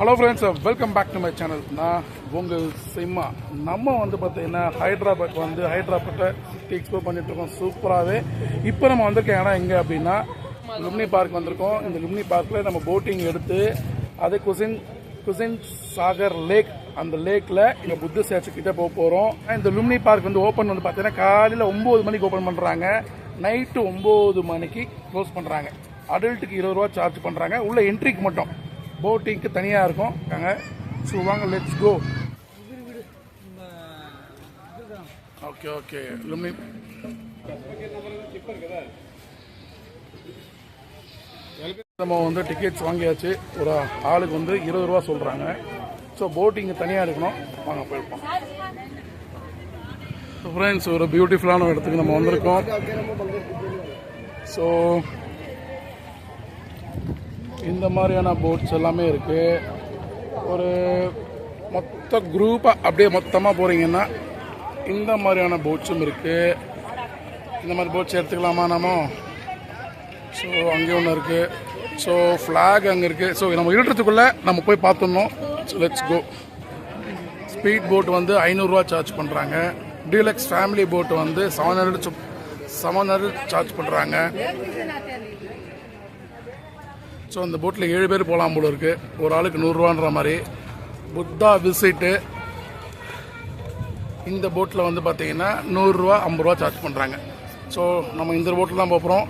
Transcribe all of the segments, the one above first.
Hello friends welcome back to my channel நான் உங்கள் சிம்மா. நம்ம வந்து பார்த்தீங்கன்னா ஹைதராபாத் வந்து ஹைதராபாத்தை சுற்றி எக்ஸ்ப்ளோர் பண்ணிகிட்ருக்கோம் சூப்பராகவே இப்போ நம்ம வந்திருக்க இடம் எங்கே அப்படின்னா லும்னி பார்க் வந்திருக்கோம். இந்த லும்னி பார்க்கில் நம்ம போட்டிங் எடுத்து அது குசின் குசின் சாகர் லேக் அந்த லேக்கில் இங்கே புத்த ஸ்டாச்சு போக போகிறோம் இந்த லும்னி பார்க் வந்து ஓப்பன் வந்து பார்த்தீங்கன்னா காலையில் ஒம்பது மணிக்கு ஓப்பன் பண்ணுறாங்க நைட்டு ஒம்பது மணிக்கு க்ளோஸ் பண்ணுறாங்க அடல்ட்டுக்கு இருபது ரூபா சார்ஜ் பண்ணுறாங்க உள்ள என்ட்ரிக்கு மட்டும். போட்டிங்க்கு தனியாக இருக்கும். அங்கே ஸோ வாங்க லெட்ஸ் கோ ஓகே ஓகே லும்னி நம்ம வந்து டிக்கெட்ஸ் வாங்கியாச்சு. ஒரு ஆளுக்கு வந்து இருபது ரூபா சொல்கிறாங்க ஸோ போட்டிங் தனியாக இருக்கணும். வாங்க போயிருப்போம். ஃப்ரெண்ட்ஸ் ஒரு பியூட்டிஃபுல்லான இடத்துக்கு நம்ம வந்திருக்கோம். ஸோ இந்த மாதிரியான போட்ஸ் எல்லாமே இருக்குது ஒரு மொத்த குரூப்பாக அப்படியே மொத்தமாக போகிறீங்கன்னா இந்த மாதிரியான போட்ஸும் இருக்குது இந்த மாதிரி போட்ஸ் எடுத்துக்கலாமா நாம? ஸோ அங்கே ஒன்று இருக்குது ஸோ ஃப்ளாக் அங்கே இருக்குது ஸோ நம்ம இருட்டுறதுக்குள்ளே நம்ம போய் பார்த்துடணும். லெட்ஸ் கோ ஸ்பீட் போட் வந்து ஐநூறுரூவா சார்ஜ் பண்ணுறாங்க டீலக்ஸ் ஃபேமிலி போட் வந்து seven hundred seven hundred charge பண்ணுறாங்க ஸோ இந்த போட்டில் ஏழு பேர் போகலாம் போல இருக்கு. ஒரு ஆளுக்கு நூறுரூவான்ற மாதிரி. புத்தா விசிட்டு இந்த போட்டில் வந்து பார்த்தீங்கன்னா நூறுரூவா ஐம்பது ரூபா சார்ஜ் பண்ணுறாங்க ஸோ நம்ம இந்த போட்டில் தான் போகிறோம்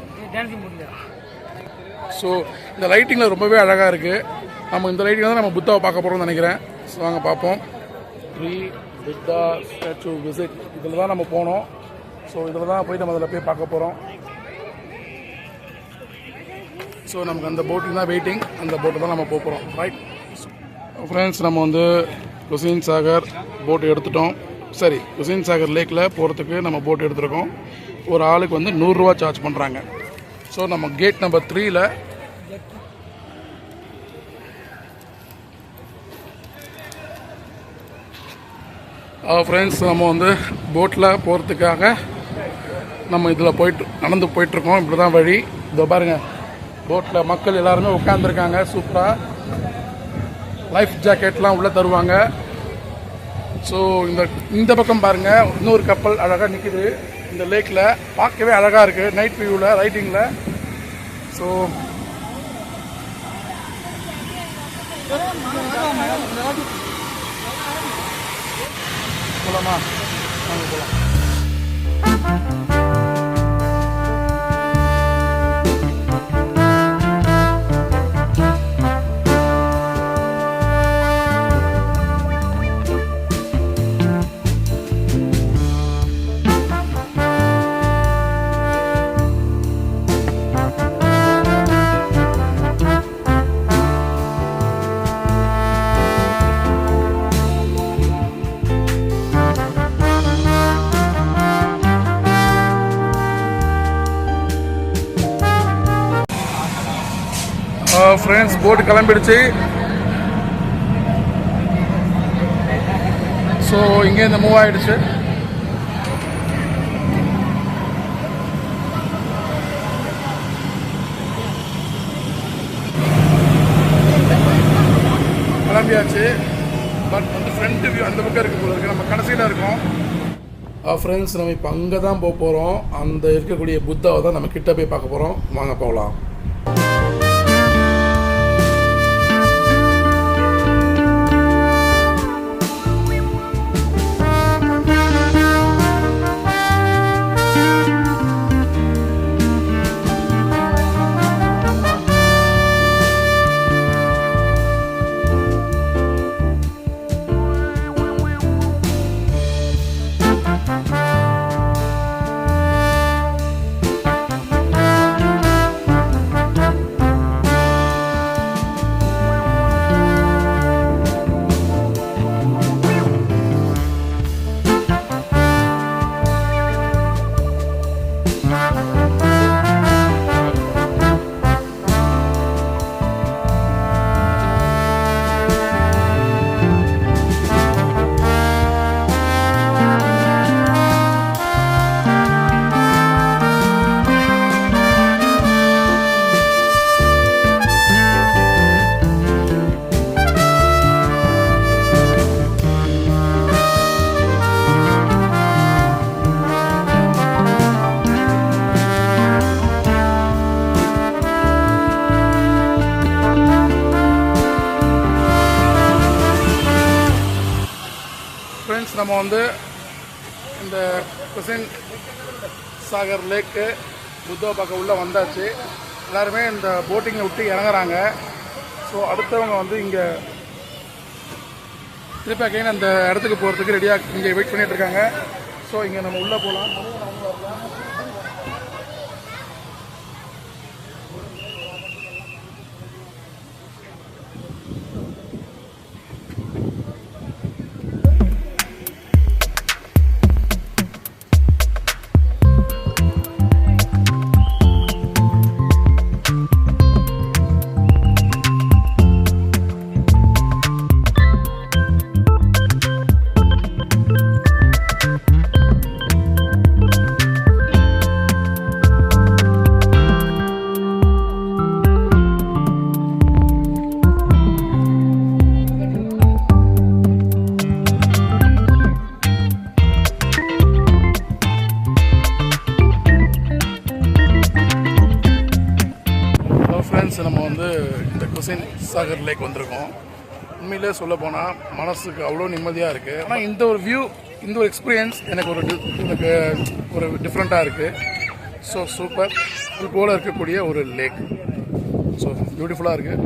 ஸோ இந்த லைட்டிங்கில் ரொம்பவே அழகாக இருக்குது நம்ம இந்த லைட்டிங் தான் நம்ம புத்தாவை பார்க்க போகிறோம்னு நினைக்கிறேன். ஸோ வாங்க பார்ப்போம். ஃப்ரீ புத்தா ஸ்டாச்சு விசிட் இதில் தான் நம்ம போனோம். ஸோ இதில் தான் போய் நம்ம அதில் போய் பார்க்க போகிறோம் ஸோ நமக்கு அந்த போட்டுக்கு தான் வெயிட்டிங் அந்த போட்டு தான் நம்ம போகிறோம் ரைட் ஃப்ரெண்ட்ஸ் நம்ம வந்து குசின் சாகர் போட்டு எடுத்துட்டோம். சரி குசின் சாகர் லேக்கில் போகிறதுக்கு நம்ம போட்டு எடுத்துருக்கோம். ஒரு ஆளுக்கு வந்து நூறுரூவா சார்ஜ் பண்ணுறாங்க ஸோ நம்ம கேட் நம்பர் த்ரீயில் ஃப்ரெண்ட்ஸ் நம்ம வந்து போட்டில் போகிறதுக்காக நம்ம இதில் போயிட்டு நடந்து போயிட்டுருக்கோம் இப்படி தான் வழி. இதோ பாருங்கள் போட்டில் மக்கள் எல்லாருமே உட்காந்துருக்காங்க சூப்பராக லைஃப் ஜாக்கெட்லாம் உள்ளே தருவாங்க. ஸோ இந்த இந்த பக்கம் பாருங்கள் இன்னொரு கப்பல் அழகாக நிற்குது இந்த லேக்கில் பார்க்கவே அழகாக இருக்குது நைட் வியூவில் ரைட்டிங்கில் ஸோ போலாமா? வாங்க போகலாம் ஃப்ரெண்ட்ஸ் போட் கிளம்பிடுச்சு. ஸோ இங்கே இந்த மூவ் ஆயிடுச்சு. கிளம்பியாச்சு. பட் வந்து ஃப்ரண்ட் வியூ அந்த பக்கம் இருக்க போல இருக்கு. நம்ம கடைசியில் இருக்கோம். ஃப்ரெண்ட்ஸ் நம்ம இப்போ அங்கே தான் போக போகிறோம் அந்த இருக்கக்கூடிய புத்தாவை தான் நம்ம கிட்ட போய் பார்க்க போகிறோம் வாங்க போகலாம். வந்து இந்த குசைன் சாகர் லேக்கு புத்தா பக்கம் உள்ளே வந்தாச்சு. எல்லாருமே இந்த போட்டிங்கை விட்டு இறங்குறாங்க. ஸோ அடுத்தவங்க வந்து இங்கே திருப்பி அகைன் அந்த இடத்துக்கு போகிறதுக்கு ரெடியாக இங்கே வெயிட் பண்ணிகிட்ருக்காங்க இருக்காங்க. ஸோ இங்கே நம்ம உள்ளே போகலாம் லேக் வந்திருக்கோம். உண்மையிலே சொல்ல போனால் மனசுக்கு அவ்வளோ நிம்மதியாக இருக்குது ஆனால் இந்த ஒரு வியூ இந்த ஒரு எக்ஸ்பீரியன்ஸ் எனக்கு ஒரு எனக்கு ஒரு டிஃப்ரெண்ட்டாக இருக்குது ஸோ சூப்பர் இது போல் இருக்கக்கூடிய ஒரு லேக் ஸோ பியூட்டிஃபுல்லாக இருக்குது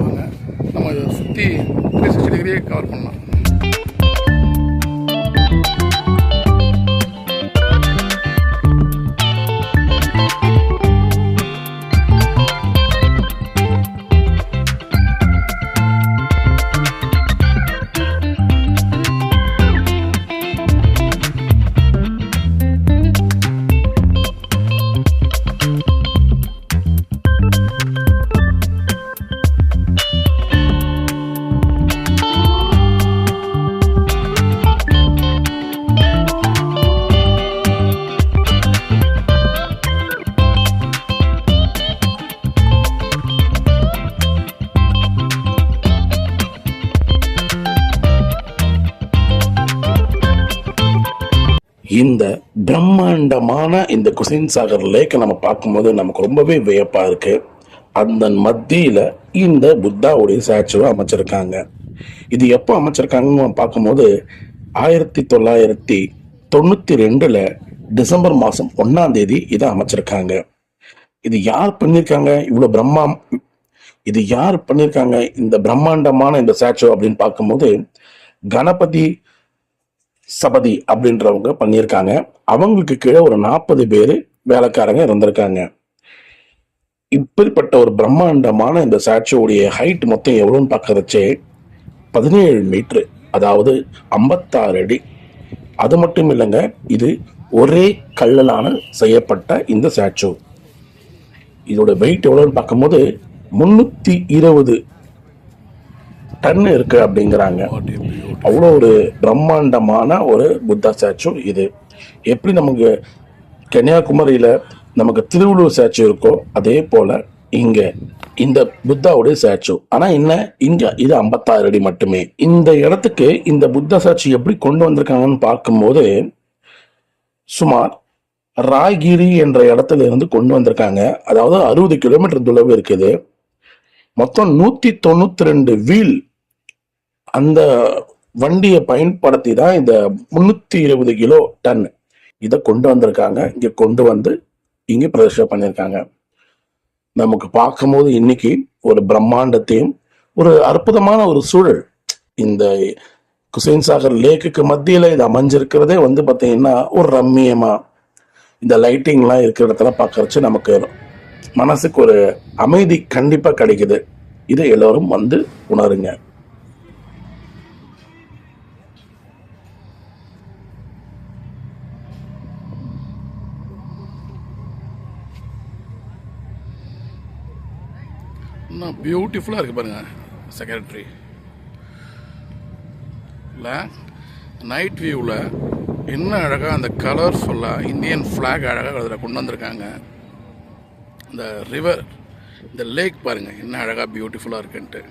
வாங்க நம்ம இதை சுற்றி த்ரீ சிக்ஸ்டி டிகிரியே கவர் பண்ணலாம். இந்த பிரம்மாண்டமான இந்த குசின் சாகர் லேக்கை நம்ம பார்க்கும்போது நமக்கு ரொம்பவே வியப்பாக இருக்கு. அந்த மத்தியில் இந்த புத்தாவுடைய ஸ்டாச்சுவை அமைச்சிருக்காங்க. இது எப்போ அமைச்சிருக்காங்கன்னு பார்க்கும்போது ஆயிரத்தி தொள்ளாயிரத்தி தொண்ணூற்றி ரெண்டில் டிசம்பர் மாதம் ஒன்றாம் தேதி இதை அமைச்சிருக்காங்க. இது யார் பண்ணியிருக்காங்க இவ்வளோ பிரம்மா இது யார் பண்ணியிருக்காங்க இந்த பிரம்மாண்டமான இந்த ஸ்டாச்சு அப்படின்னு பார்க்கும்போது கணபதி சபதி அப்படின்றவங்க பண்ணியிருக்காங்க. அவங்களுக்கு கீழே ஒரு நாற்பது பேர் வேலைக்காரங்க இருந்திருக்காங்க. இப்படிப்பட்ட ஒரு பிரம்மாண்டமான இந்த ஸ்டாச்சுவோடைய ஹைட் மொத்தம் எவ்வளோன்னு பார்க்கறச்சே பதினேழு மீட்ரு அதாவது ஐம்பத்தாறு அடி. அது மட்டும் இல்லைங்க இது ஒரே கல்லலான செய்யப்பட்ட இந்த ஸ்டாச்சு இதோட வெயிட் எவ்வளோன்னு பார்க்கும்போது முந்நூற்றி இருபது டன் இருக்கு அப்படிங்கிறாங்க. அவ்வளோ ஒரு பிரம்மாண்டமான ஒரு புத்தா ஸ்டாச்சு இது. எப்படி நமக்கு கன்னியாகுமரியில் நமக்கு திருவள்ளுவர் ஸ்டாச்சு இருக்கோ அதே போல் இங்கே இந்த புத்தாவுடைய ஸ்டாச்சு. ஆனால் என்ன? இங்கே இது ஐம்பத்தாறு அடி மட்டுமே. இந்த இடத்துக்கு இந்த புத்தா ஸ்டாச்சு எப்படி கொண்டு வந்திருக்காங்கன்னு பார்க்கும்போது சுமார் ராய்கிரி என்ற இடத்துல இருந்து கொண்டு வந்திருக்காங்க. அதாவது அறுபது கிலோமீட்டர் தொலைவு இருக்குது. மொத்தம் நூற்றி தொண்ணூற்றி ரெண்டு வீல் அந்த வண்டியை பயன்படுத்தி தான் இந்த முன்னூத்தி இருபது கிலோ டன் இதை கொண்டு வந்திருக்காங்க. இங்க கொண்டு வந்து இங்க பிரதர்ஷனம் பண்ணியிருக்காங்க. நமக்கு பார்க்கும்போது இன்னைக்கு ஒரு பிரம்மாண்டத்தையும் ஒரு அற்புதமான ஒரு சூழல். இந்த குசேன் சாகர் லேக்குக்கு மத்தியில் இது அமைஞ்சிருக்கிறதே வந்து பார்த்தீங்கன்னா ஒரு ரம்மியமா. இந்த லைட்டிங்லாம் இருக்கிற இடத்துல பார்க்கறச்சு நமக்கு மனசுக்கு ஒரு அமைதி கண்டிப்பாக கிடைக்குது. இதை எல்லோரும் வந்து உணருங்க. இன்னும் பியூட்டிஃபுல்லாக இருக்குது பாருங்க செக்ரட்டரி இல்லை நைட் வியூவில் என்ன அழகாக அந்த கலர்ஃபுல்லாக இந்தியன் ஃப்ளாக் அழகாக அதில் கொண்டு வந்திருக்காங்க. இந்த ரிவர் இந்த லேக் பாருங்கள் என்ன அழகாக பியூட்டிஃபுல்லாக இருக்குன்ட்டு.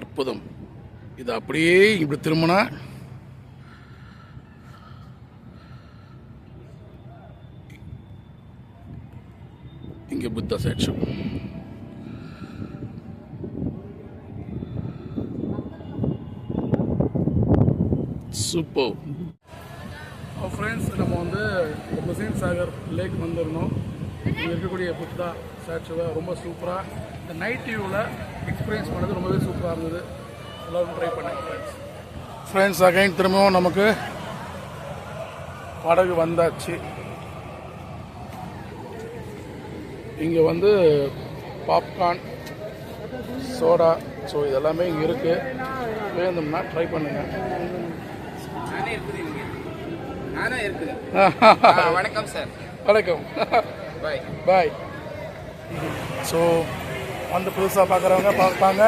அற்புதம். இது அப்படியே இப்படி திரும்பினா இங்கே புத்தா ஸ்டாச்சு சூப்பர் ஃப்ரெண்ட்ஸ் நம்ம வந்து முசீன் சாகர் லேக் வந்திருந்தோம். இங்கே இருக்கக்கூடிய புத்தா ஸ்டாச்சுவை ரொம்ப சூப்பராக இந்த நைட் வியூவில் எக்ஸ்பீரியன்ஸ் பண்ணது ரொம்பவே சூப்பராக இருந்தது. எல்லோரும் ட்ரை பண்ணேன் ஃப்ரெண்ட்ஸ் ஃப்ரெண்ட்ஸ் அகைன் திரும்பவும் நமக்கு படகு வந்தாச்சு. இங்கே வந்து பாப்கார்ன் சோடா ஸோ இதெல்லாமே இங்கே இருக்குது வேணும்னா ட்ரை பண்ணுங்கள் நானே இருக்குது இங்க நானே இருக்குது ஆ, வணக்கம் சார். வணக்கம். பாய் பாய் ஸோ வந்து புதுசாக பார்க்குறவங்க பார்ப்பாங்க.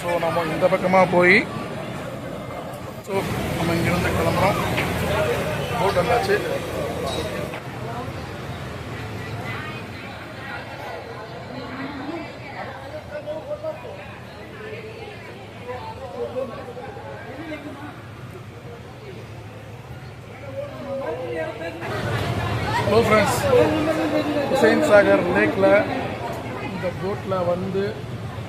ஸோ நம்ம இந்த பக்கமாக போய் ஸோ நம்ம இங்கேருந்து கிளம்புறோம். போட் வந்தாச்சு ஹலோ ஃப்ரெண்ட்ஸ் ஹுசைன் சாகர் லேக்கில் இந்த போட்டில் வந்து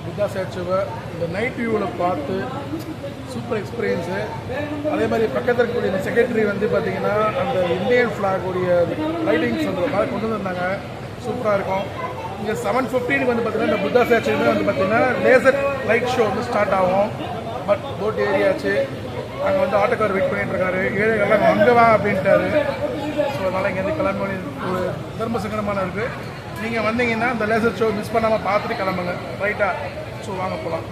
புத்தா ஸ்டாச்சுவை இந்த நைட் வியூவில் பார்த்து சூப்பர் எக்ஸ்பீரியன்ஸு அதே மாதிரி பக்கத்தில் இருக்கக்கூடிய இந்த செக்ரட்டரி வந்து பார்த்திங்கன்னா அந்த இந்தியன் ஃப்ளாக் உடைய லைட்டிங்ஸ் அந்த மாதிரி கொண்டு வந்திருந்தாங்க. சூப்பராக இருக்கும். இங்கே செவன் ஃபிஃப்டீனுக்கு வந்து பார்த்தீங்கன்னா இந்த புத்தா ஸ்டாச்சுமே வந்து பார்த்திங்கன்னா லேசர் லைட் ஷோ வந்து ஸ்டார்ட் ஆகும். பட் போட் ஏரியாச்சு அங்கே வந்து ஆட்டோக்கார் வெயிட் பண்ணிட்டு இருக்காரு. ஏழைகள்லாம் அங்கே வா அப்படின்ட்டாரு. ஸோ அதனால் இங்கேருந்து கிளம்பி ஒரு தர்ம சங்கடமான இருக்குது நீங்கள் வந்தீங்கன்னா இந்த லேசர் ஷோ மிஸ் பண்ணாமல் பார்த்துட்டு கிளம்புங்க. ரைட்டாக ஸோ வாங்க போகலாம்